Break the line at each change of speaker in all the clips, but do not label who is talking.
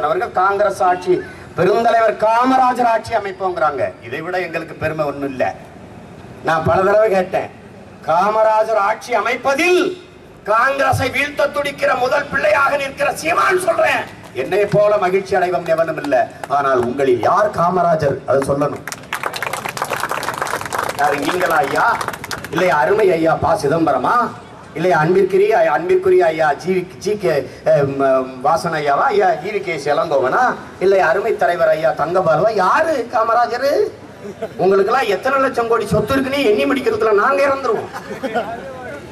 அவர்கள் காங்கிரஸ் ஆட்சி பெருந்தலைவர் காமராஜர் ஆட்சி அமைப்போங்கிறாங்க. இதை விட எங்களுக்கு பெருமை ஒண்ணும் இல்லை. நான் பல தடவை கேட்டேன் காமராஜர் ஆட்சி அமைப்பதில் காங்கிரஸை வீழ்த்த துடிக்கிற முதல் பிள்ளையாக நிற்கிற சீமான் சொல்றேன். என்னை போல மகிழ்ச்சி அடைவம் எவனும் இல்லை. ஆனால் உங்களில் யார் காமராஜர்? அது சொல்லணும். யார் நீங்களா ஐயா? இல்லை அருமை ஐயா பா சிதம்பரமா? இல்லை அன்பிற்குரிய அன்பிற்குரிய ஐயா ஜி ஜி கே வாசன் ஐயாவா? ஐயா ஈவி கே. இளங்கோவனா இல்லை அருமை தலைவர் ஐயா தங்கபாலுவா? யாரு காமராஜர்? உங்களுக்கெல்லாம் எத்தனை லட்சம் கோடி சொத்து இருக்குன்னு எண்ணி முடிக்கிறதுல நாங்க இறந்துருவோம்.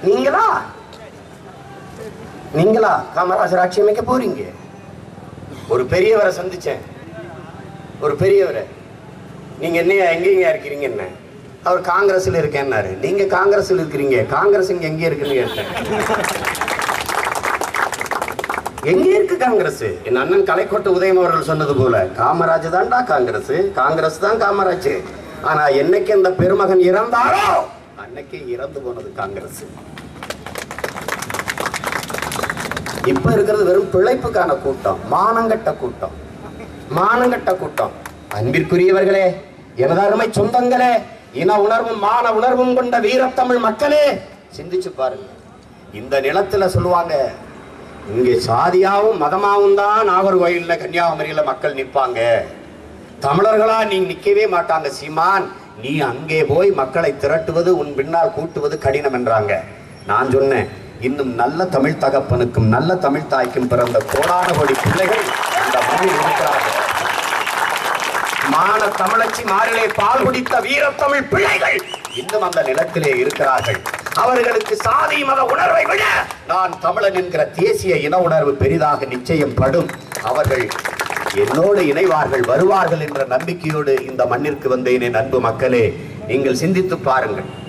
நீங்களா? நீங்களா காமராஜர் ஆட்சி அமைக்க போறீங்க? ஒரு பெரியவரை சந்திச்சேன். ஒரு பெரியவரை. நீங்க என்ன எங்கெங்க இருக்கிறீங்க என்ன? அவர் காங்கிரஸ்ல இருக்கேன்னாரு. நீங்க காங்கிரஸ்ல இருக்கிறீங்க. காங்கிரஸ் இங்க எங்கே இருக்குன்னு கேட்டேன். எங்க இருக்கு காங்கிரஸ்? என் அண்ணன் கலைக்கோட்டை உதயம் அவர்கள் சொன்னது போல காமராஜ் தான்டா காங்கிரஸ். காங்கிரஸ் தான் காமராஜ். ஆனா என்னைக்கு அந்த பெருமகன் இறந்தாரோ அன்னைக்கே இறந்து போனது காங்கிரஸ். இப்ப இருக்கிறது வெறும் பிழைப்புக்கான கூட்டம் மானங்கட்ட கூட்டம். மானங்கட்ட கூட்டம். அன்பிற்குரியவர்களே எனது அருமை சொந்தங்களே இன உணர்வும் மான உணர்வும் கொண்ட வீரத்தமிழ் மக்களே சிந்திச்சு பாருங்க. இந்த நிலத்துல சொல்லுவாங்க இங்கே சாதியாவும் மதமாவும் தான் நாகர்கோயில்ல கன்னியாகுமரியில மக்கள் நிற்பாங்க. தமிழர்களா நீ நிக்கவே மாட்டாங்க சீமான். நீ அங்கே போய் மக்களை திரட்டுவது உன் பின்னால் கூட்டுவது கடினம் என்றாங்க. நான் சொன்னேன் இன்னும் நல்ல தமிழ் தகப்பனுக்கும் நல்ல தமிழ் தாய்க்கும் பிறந்த கோடான கோடி பிள்ளைகள் அந்த மண்ணில் இருக்கிறார்கள். மான தமிழச்சி மாறிலே பால் குடித்த வீரத்தமிழ் பிள்ளைகள் இன்னும் அந்த நிலத்திலே இருக்கிறார்கள். அவர்களுக்கு சாதி மத உணர்வை விட நான் தமிழன் என்கிற தேசிய இன உணர்வு பெரிதாக நிச்சயம் படும் அவர்கள் என்னோடு இணைவார்கள் வருவார்கள் என்ற நம்பிக்கையோடு இந்த மண்ணிற்கு வந்தேனே அன்பு மக்களே. நீங்கள் சிந்தித்து பாருங்கள்.